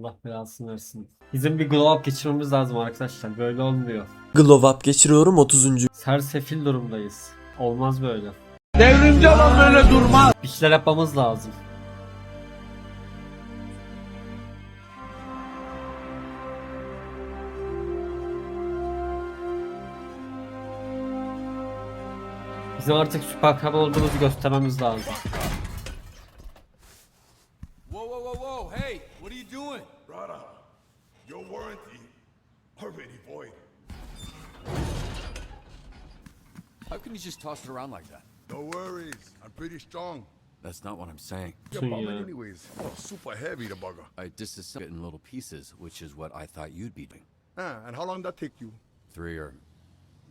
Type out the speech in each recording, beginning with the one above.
Allah belasını versin. Bizim bir glow up geçirmemiz lazım arkadaşlar. Böyle olmuyor. Glow up geçiriyorum 30. Sersefil durumdayız. Olmaz böyle. Devrimci olan böyle durmaz. Bir şeyler yapmamız lazım. Bizim artık süper kahraman olduğumuzu göstermemiz lazım. Already void. How can you just toss it around like that? No worries, I'm pretty strong. That's not what I'm saying. You're Yeah. bumming anyways. Oh, super heavy, the bugger. I disassembled it in little pieces, which is what I thought you'd be doing. Ah, and how long did that take you? Three or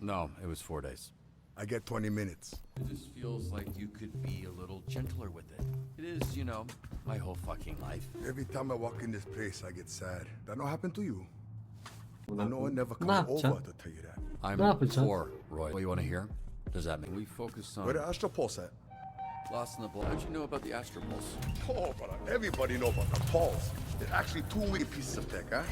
no, it was four days. I get 20 minutes. It just feels like you could be a little gentler with it. It is, you know, my whole fucking life. Every time I walk in this place, I get sad. That not happen to you? Ne I know I never Ne come yapacağım? over to tell you that. I'm Ne yapacağım? poor, Roy. What you want to hear? Does that mean we focus on Where the Astro Pulse at? Lost in the Blood? How'd you know about the Astro Pulse? Oh, brother, everybody know about the pulse. It's actually two wicked pieces of tech, huh?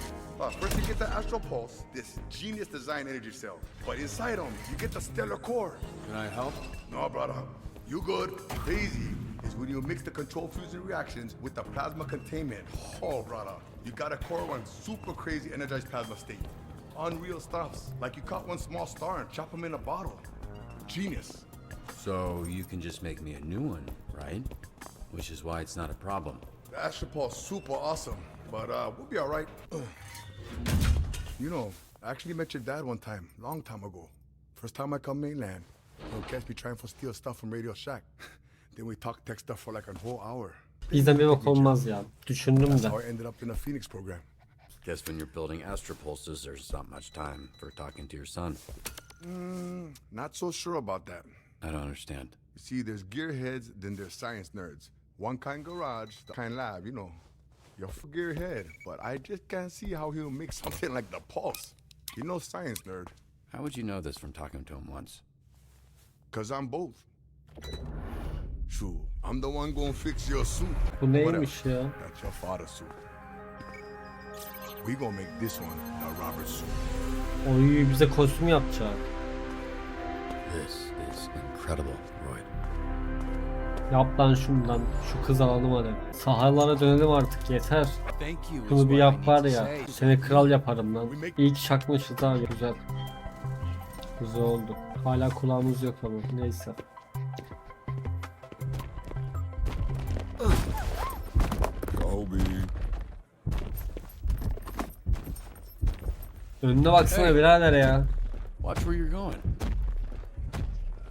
Uh, first you get the Astro Pulse, this genius design energy cell. But inside them, you get the stellar core. Can I help? No, brother. You good. Crazy is when you mix the control fusion reactions with the plasma containment. Oh, brother. You got a core one super crazy energized plasma state. Unreal stuffs. Like you caught one small star and chop them in a bottle. Genius. So you can just make me a new one, right? Which is why it's not a problem. Astropulse super awesome, but uh, we'll be all right. you know, I actually met your dad one time, long time ago. First time I come mainland. He'll catch me trying to steal stuff from Radio Shack. then we talked tech stuff for like a whole hour. Bizden bir bak olmaz ya. Düşündüm That's de. how I ended up in a Phoenix program. Guess when you're building Astro Pulses, there's not much time for talking to your son. Mm, not so sure about that. I don't understand. You see, there's gearheads, then there's science nerds. One kind garage, the kind lab, you know. You're a gearhead, but I just can't see how he'll make something like the Pulse. You know, science nerd, How would you know this from talking to him once? cause I'm both. True, I'm the one gonna fix your suit. Bu neymiş ya? That's your father's suit. We gonna make this one the Robert suit. Oy bize kostüm yapacak. This is incredible, Roy. Yap lan şundan. Şu kız alalım hadi. Sahalara dönelim artık yeter. Thank you. is Bunu bir yap var ya. Seni kral yaparım lan. İyi ki çakmışız ha güzel. Güzel oldu. Hala kulağımız yok ama neyse. Önüne baksana birader ya. Watch where you're going.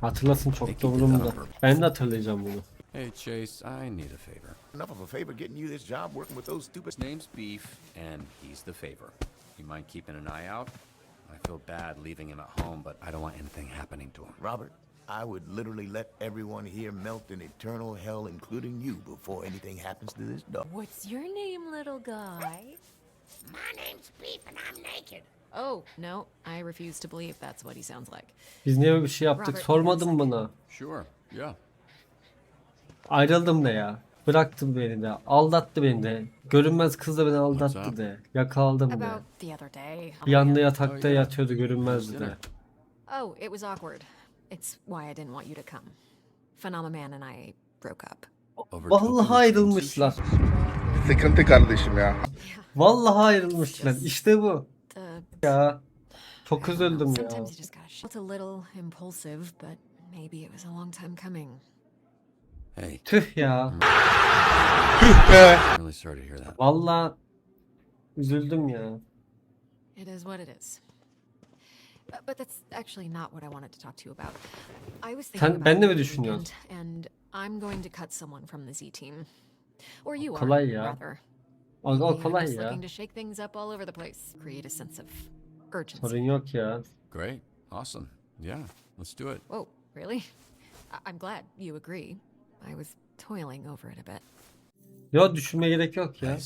Hatırlasın çok da umurumda. Ben de hatırlayacağım bunu. Hey, Chase, I need a favor. Enough of a favor getting you this job working with those stupid. His name's Beef, and he's the favor. You mind keeping an eye out? I feel bad leaving him at home, but I don't want anything happening to him. Robert, I would literally let everyone here melt in eternal hell, including you, before anything happens to this dog. What's your name, little guy? My name's Beef and I'm naked. Oh, no, I refuse to believe that's what he sounds like. Biz niye böyle bir şey yaptık? Robert, Sormadım bana. Sure, yeah. Ayrıldım da ya. Bıraktım beni de. Aldattı beni de. Görünmez kız da beni aldattı de. Yakaladım de. About the other day. Bir yanda Oh, yatakta yeah. yatıyordu görünmezdi de. Oh, it was awkward. It's why I didn't want you to come. Phenomenon and I broke up. Vallahi ayrılmışlar. Sıkıntı kardeşim ya. Vallahi ayrılmışlar. İşte bu. Ya. Çok üzüldüm ya. sometimes you just gotta. A little impulsive, but maybe it was a long time coming. Hey, Tüh ya. I'm really sorry to hear that. Vallahi üzüldüm ya. It is what it is. But that's actually not what I wanted to talk to you about. I was thinking Sen- about ben de mi düşünüyorsun? And I'm going to cut someone from the Z team. Or you Kolay are, ya. rather. O, kolay ya. looking to shake things up all over the place. Create a sense of urgency. Sorun yok ya. Great, awesome. Yeah, let's do it. Whoa, really? I- I'm glad you agree. I was toiling over it a bit. Yo düşünme gerek yok ya.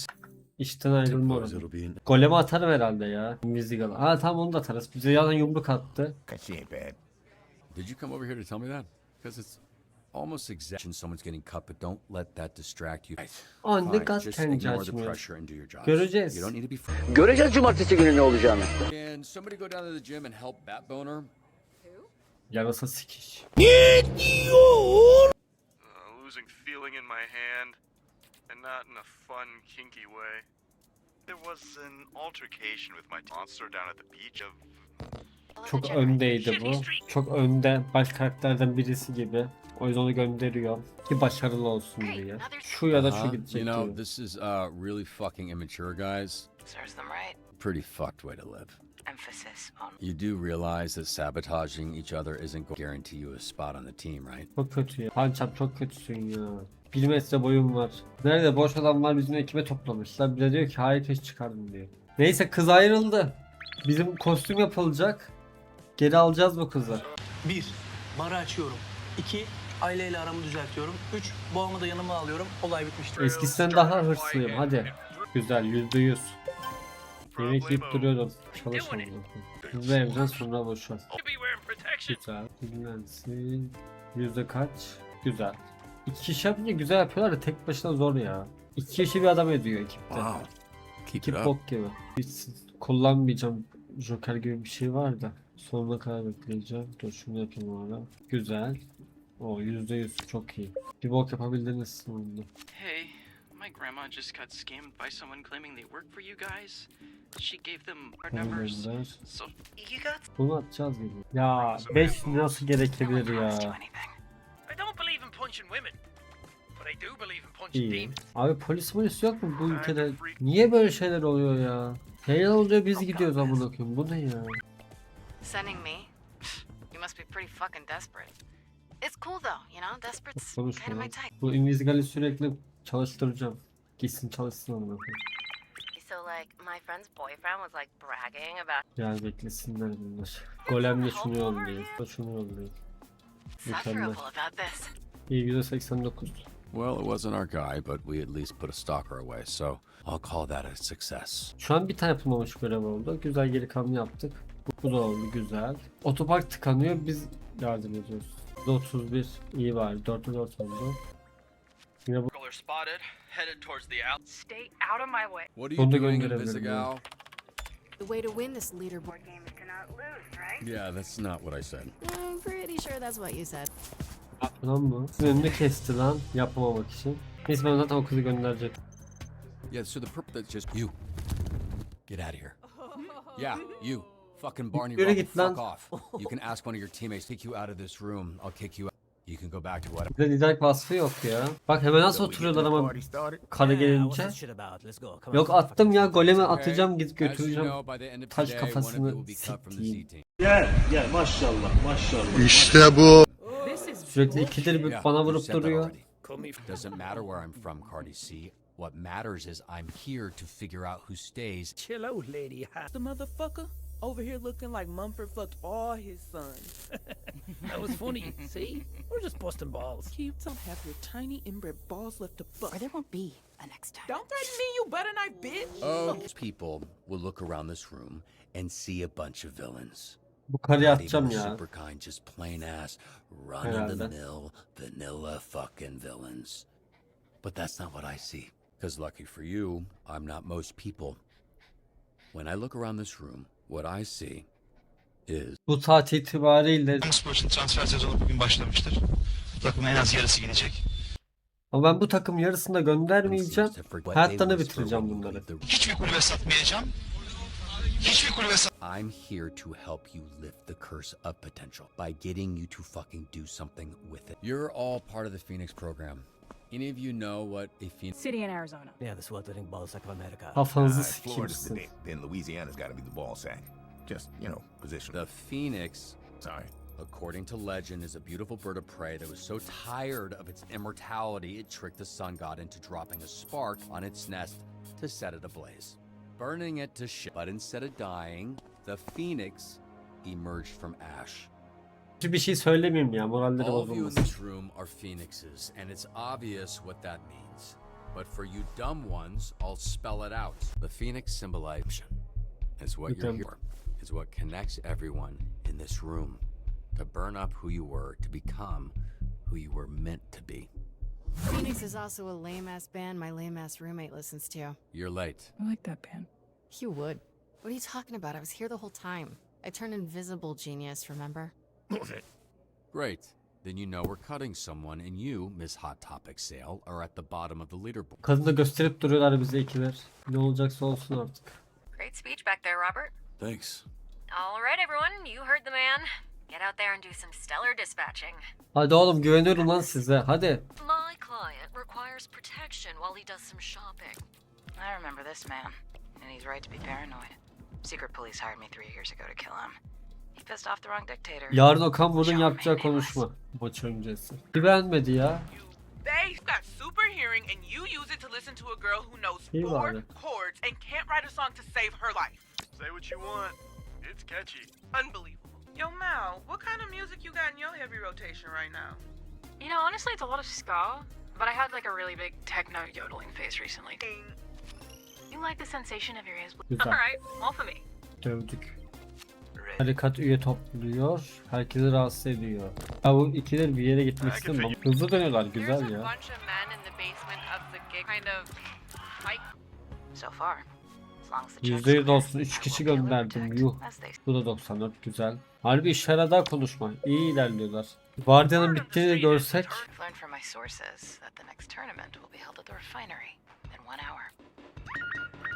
İşten ayrılma oranı. Golemi atarım herhalde ya. Invisible. Aa tamam onu da atarız. Bize yalan yumruk attı. She ain't bad. Did you come over here to tell me that? Because it's almost exaggeration someone's getting cut, but don't let that distract you. Anne Fine, gaz just kendi ignore the açmıyor. pressure and do your job. Göreceğiz. You don't need to be frightened. Göreceğiz cumartesi günü ne olacağını. Can somebody go down to the gym and help Bat Boner? Yarasa sikiş. uh, losing feeling in my hand, and not in a fun, kinky way. There was an altercation with my monster down at the beach of Çok öndeydi bu. Çok önde baş karakterden birisi gibi. O yüzden onu gönderiyor. Ki başarılı olsun diye. Şu ya da şu Uh-huh. gidecek You know, diyor. this is uh, really fucking immature, guys. Serves them right. Pretty fucked way to live. Emphasis on You do realize that sabotaging each other isn't going to guarantee you a spot on the team, right? Çok kötü ya. Pançam çok kötüsün ya. Bir metre boyum var. Nerede boş adamlar bizim ekibe toplamışlar. Bir de diyor ki hayır keş çıkardım diyor. Neyse kız ayrıldı. Bizim kostüm yapılacak. Geri alacağız bu kızı. 1. Barı açıyorum. 2. Aileyle aramı düzeltiyorum. 3. Boğamı da yanıma alıyorum. Olay bitmiştir. Eskisinden daha hırslıyım hadi. Güzel yüzde yüz. Yemek yiyip duruyordum. Çalışmadım. Hızlı evden sonra boşver. Güzel. Dinlensin. Yüzde kaç? Güzel. İki kişi yapınca güzel yapıyorlar da tek başına zor ya. İki kişi bir adam ediyor ekipte. Keep Ekip bok gibi. Hiç kullanmayacağım. Joker gibi bir şey var da. Sonuna kadar bekleyeceğim. Dur şunu yapayım orada. Güzel. O yüzde yüz çok iyi. Bir bok yapabildiniz sonunda. Hey, my grandma just got scammed by someone claiming they work for you guys. She gave them our numbers. So You got Bunu atacağız gibi. Ya 5 nasıl gerekebilir ya? I don't believe in punching women. But I do believe in punching İyi. Abi polis polis yok mu bu ülkede? Niye böyle şeyler oluyor ya? Şeyler oluyor biz gidiyoruz amına koyayım. Bu ne ya? Sending me? You must be pretty fucking desperate. It's cool though, you know. Desperate's kind of my type. Bu Invisigal'i sürekli çalıştıracağım. Gitsin çalışsın koyayım. So like, my friend's boyfriend was like bragging about Gel beklesinler bunlar. Golemle şunu yollayayım. Şunu yollayayım. Mükemmel. Sufferable about this. İyi %89. Well, it wasn't our guy, but we at least put a stalker away, so I'll call that a success. Şu an bir tane yapılmamış görev oldu. Güzel geri kalanı yaptık. Bu, bu da oldu güzel. Otopark tıkanıyor biz yardım ediyoruz. 31 iyi var. 4'te 4 oldu. Yine bu are spotted, headed towards the out. Stay out of my way. What are you doing, gönderebilirim Invisigal? The way to win this leaderboard Game is to not lose, right? Yeah, that's not what I said. I'm pretty sure that's what you said. Lan mı? Sizin önünü kesti lan yapmamak için. Neyse ben zaten o kızı gönderecek. Yeah, so the purpose that's just you. Get out of here. Yeah, you. Fucking Barney Yürü Rubble, git lan. fuck off. You can ask one of your teammates to take you out of this room. I'll kick you out. You can go back to whatever. Bir de liderlik vasfı yok ya. Bak hemen nasıl oturuyorlar ama karı gelince. Yok attım ya golemi atacağım git götüreceğim. Taş kafasını you will be cut from the siktiğim. Z team. İşte bu. Sürekli ikidir bir bana vurup duruyor. Doesn't matter where I'm from, Cardi C. What matters is I'm here to figure out who stays. Chill out, lady. The motherfucker over here looking like Mumford fucked all his sons. that was funny. See, we're just busting balls. Keep don't have your tiny inbred balls left to fuck. Or there won't be a next time. Don't threaten me, you butter knife bitch. Oh, people will look around this room and see a bunch of villains. Not even atacağım the ya. super kind, just plain ass, run-of-the-mill, vanilla fucking villains. But that's not what I see. Because lucky for you, I'm not most people. When I look around this room, what I see is Bu saat itibariyle Spor için transfer sezonu bugün başlamıştır. Takımın en az yarısı gidecek. ama ben bu takım yarısında göndermeyeceğim. Hayatlarını bitireceğim bunları. Hiçbir kulübe satmayacağım. Hiçbir kulübe I'm here to help you lift the curse of potential by getting you to fucking do something with it. You're all part of the Phoenix program. Any of you know what a Phoenix City in Arizona. yeah the sweltering ball Kafanızı Uh, if Florida's the sikimsin. dick, then Louisiana's got to be the ball sack. Just, you know, position. The Phoenix, Sorry. according to legend, is a beautiful bird of prey that was so tired of its immortality it tricked the sun god into dropping a spark on its nest to set it ablaze, burning it to shit. But instead of dying, the Phoenix emerged from ash. Bir şey söylemeyeyim ya moralleri All of you in bozulmasın. this room are phoenixes, and it's obvious what that means. But for you dumb ones, I'll spell it out. The phoenix symbolization is what you're here for. Is what connects everyone in this room to burn up who you were to become who you were meant to be. Phoenix is also a lame ass band my lame ass roommate listens to. You're late. I like that band. You would. What are you talking about? I was here the whole time. I turned invisible, genius, remember? Great. Then you know we're cutting someone, and you, Miss Hot Topic Sale, are at the bottom of the leaderboard. Kadını da gösterip duruyorlar bize ikiler. Ne olacaksa olsun artık. Great speech back there, Robert. Thanks. All right, everyone, you heard the man. Get out there and do some stellar dispatching. Hadi oğlum güveniyorum lan size. Hadi. My client requires protection while he does some shopping. I remember this man, and he's right to be paranoid. Secret police hired me three years ago to kill him. He pissed off the wrong dictator. Yarın Okan Burun yapacağı konuşma. Maç öncesi. Bir beğenmedi ya. They got super hearing and you use it to listen to a girl who knows İyi four bari. chords and can't write a song to save her life. Say what you want. It's catchy. Unbelievable. Yo, Mal, what kind of music you got in your heavy rotation right now? You know, honestly, it's a lot of ska, but I had like a really big techno yodeling phase recently. You like the sensation of your ears? Güzel. Alright, all for me. Dövdük. Tarikat üye topluyor. Herkesi rahatsız ediyor. Ya bu ikiler bir yere gitmek istemiyor. Hızlı dönüyorlar güzel ya. bunch of men in the basement of the gig kind of fight. So far. As long as the checks Yüzde yüz clear, olsun. Üç I kişi gönderdim. Yuh. Bu da 94 güzel. Harbi işe yaradı konuşma. İyi ilerliyorlar. Vardiyanın bittiğini görsek.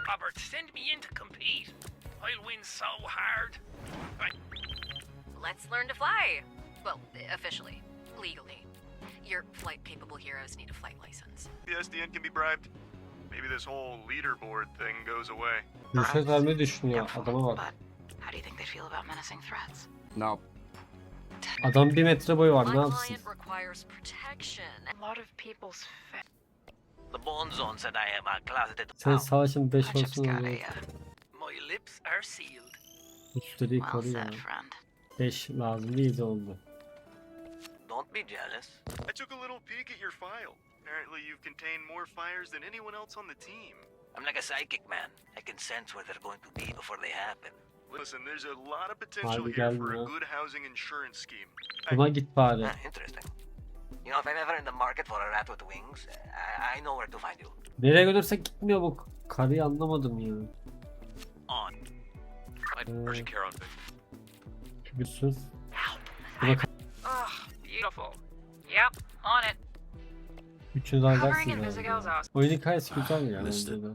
Robert, send me in to compete. I'll win so hard. Let's learn to fly. Well, officially, legally. Your flight capable heroes need a flight license. The SDN can be bribed. Maybe this whole leaderboard thing goes away. Rüşvet vermeyi düşünüyor. Doubtful, Adama bak. But how do you think they feel about menacing threats? No. Adam bir metre boyu var ne My yapsın? client requires protection. A lot of people's fa- The Bonzon said I am a closeted Sen savaşın 5 Ketchup's uh, olsun lips are sealed. Üstleri well ya. said, friend. 5 lazım değil de oldu. Don't be jealous. I took a little peek at your file. Apparently, you've contained more fires than anyone else on the team. I'm like a psychic man. I can sense where they're going to be before they happen. Listen, there's a lot of potential here for a good housing insurance scheme. Buna git bari. Ah, interesting. You know, if I'm ever in the market for a rat with wings, I, I know where to find you. Nereye götürsek gitmiyor bu. Karıyı anlamadım ya. On. Urgent care on sus. Buna ka- Ugh, beautiful. Yep, on it. üçünüz Covering alacaksınız in herhalde. Visigo's awesome. Oyun hikayesi güzel ya Missed bence de.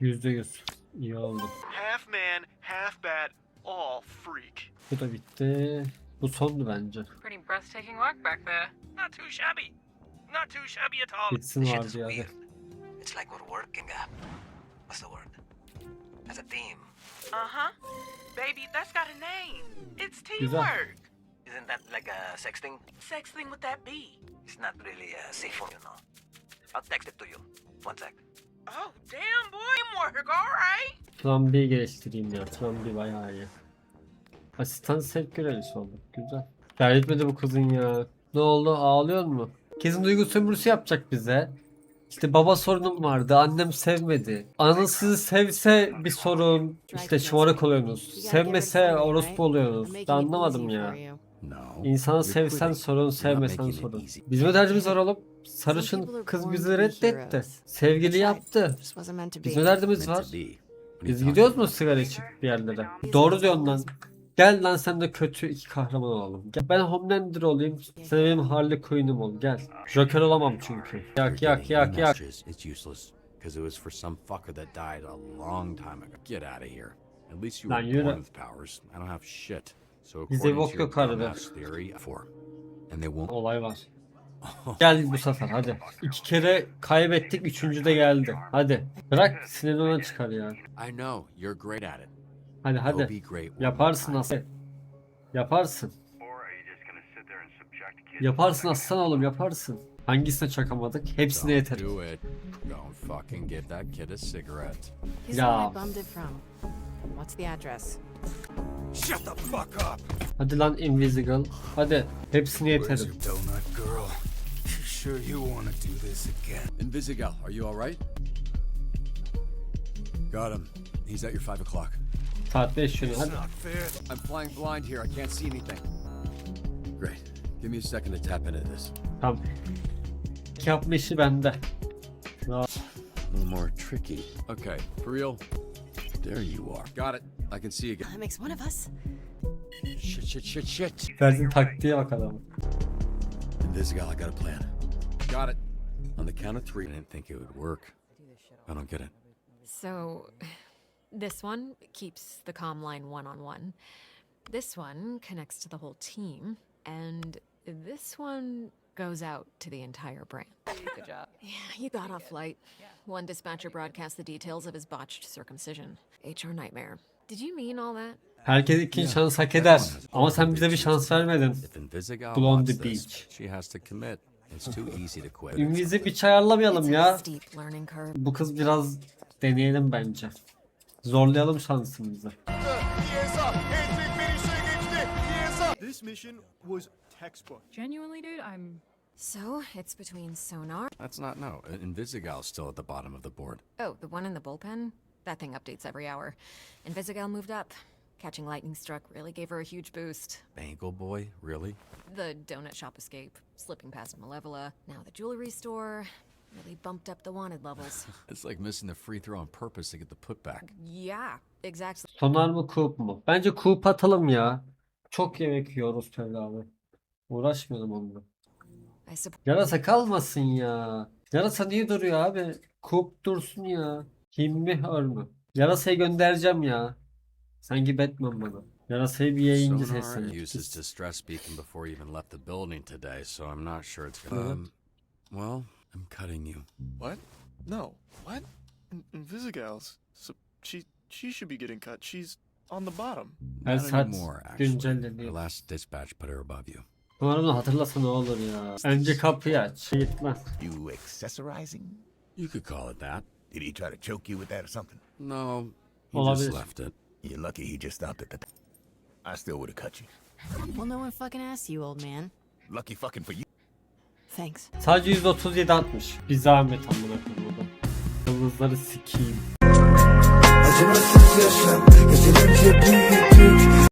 Yüzde yüz. İyi oldu. Half man, half bat, all freak. Bu da bitti. Bu sondu bence. Pretty breathtaking work back there. Not too shabby. Not too shabby at all. Bitsin vardı ya. It's like we're working uh, word? As a team. Uh-huh. Baby, that's got a name. It's teamwork. Isn't that like a sexting? Sexting with that B. It's not really uh, safe for you know. I'll text it to you. One sec. Oh, damn boy. Teamwork, all right. Plan B geliştireyim ya. Plan B bayağı iyi. Asistan sevk görevlisi olduk. Güzel. Ya etmedi bu kızın ya. Ne oldu? Ağlıyor mu? Kesin duygu sömürüsü yapacak bize. İşte baba sorunum vardı. Annem sevmedi. Sizi sevse bir sorun. İşte şımarık oluyorsunuz. Sevmese orospu oluyorsunuz. Ben anlamadım ya. İnsanı sevsen sorun, sevmesen sorun. Bizim derdimiz var oğlum. Sarışın kız bizi reddetti. Sevgili yaptı. Bizim Meant var. Biz gidiyoruz mu sigara içip bir yerlere? Doğru diyorsun lan. Gel lan sen de kötü iki kahraman olalım. Gel, ben Homelander olayım. Sen benim Harley Quinn'im ol. Gel. Joker olamam çünkü. Yak yak yak yak. It's useless. Because it was for some fucker that died a long time ago. Get out of here. At least you were born with powers. I don't have shit. So according to your dumbass theory, four. And they won't Olay var. Gel bu sefer hadi. İki kere kaybettik. Üçüncü de geldi. Hadi. Bırak sinirini ona çıkar ya. I know you're great at it. Hadi hadi. Yaparsın aslan. Yaparsın. Yaparsın aslan oğlum yaparsın. Hangisine çakamadık? Hepsine yeter. do it. Don't fucking give that kid a cigarette. He's Yeah. the one I bummed it from. What's the address? Shut the fuck up! Hadi lan Invisible. Hadi. Hepsine yeterim. donut girl? You sure you want to do this again? Invisigal, are you alright? Got him. He's at your five o'clock. Saat 5 şunu hadi. Not fair. I'm flying blind here. I can't see anything. Great. Give me a second to tap into this. Tamam. Yapma işi bende. Daha A little more tricky. Okay, for real. There you are. Got it. I can see you again. That makes one of us. Shit, shit, shit, shit. verdiğin taktiğe bak adamın. Invisigal, I got a plan. Got it. On the count of three, I didn't think it would work. I don't get it. So, this one keeps the comm line one on one. This one connects to the whole team. And this one goes out to the entire brand. Good job. Yeah, you got off light. One dispatcher broadcast the details of his botched circumcision. HR nightmare. Did you mean all that? Herkes ikinci şans hak eder. Ama sen bize bir şans vermedin. If Invisigal Blondie wants this, Beach. she has to commit. It's too easy to quit. Bir çay ayarlamayalım ya. steep learning curve. Bu kız biraz deneyelim bence. Zorlayalım şansımızı. This mission was textbook. Genuinely, dude, I'm. So, it's between sonar. That's not no. Uh, Invisigal's still at the bottom of the board. Oh, the one in the bullpen? That thing updates every hour. Invisigal moved up. Catching lightning struck really gave her a huge boost. Bangle boy, really? The donut shop escape, slipping past Malevula, now the jewelry store, really bumped up the wanted levels. It's like missing the free throw on purpose to get the putback. yeah, exactly. Sonar mı Coop mu? Bence Coop atalım ya. Çok yemek yiyoruz abi. Uğraşmayalım onunla. I suppose. Yarasa kalmasın ya. Yarasa niye duruyor abi? Coop dursun ya. Kim mi hör mü? Yarasayı göndereceğim ya. Sanki Batman bana. Yarasayı bir yayıncı Sonar uses distress beacon before even left the building today, so I'm not sure it's gonna. Um, well, I'm cutting you. What? No. What? In- Invisigal's. So she she should be getting cut. She's on the bottom. Her Not saat anymore, actually. Our güncelleniyor. last dispatch put her above you. Umarım da hatırlasa ne olur ya. Önce kapıyı aç. Gitmez. You accessorizing? You could call it that. Did he try to choke you with that or something? No, he Olabilir. just left it. You're lucky he just stopped at the. I still would have cut you. Well, no one fucking asked you, old man. Lucky fucking for you. Thanks. Sadece 137 atmış. Bir zahmet amına koyayım. Yıldızları sikeyim. Acımasız yaşam, büyüdük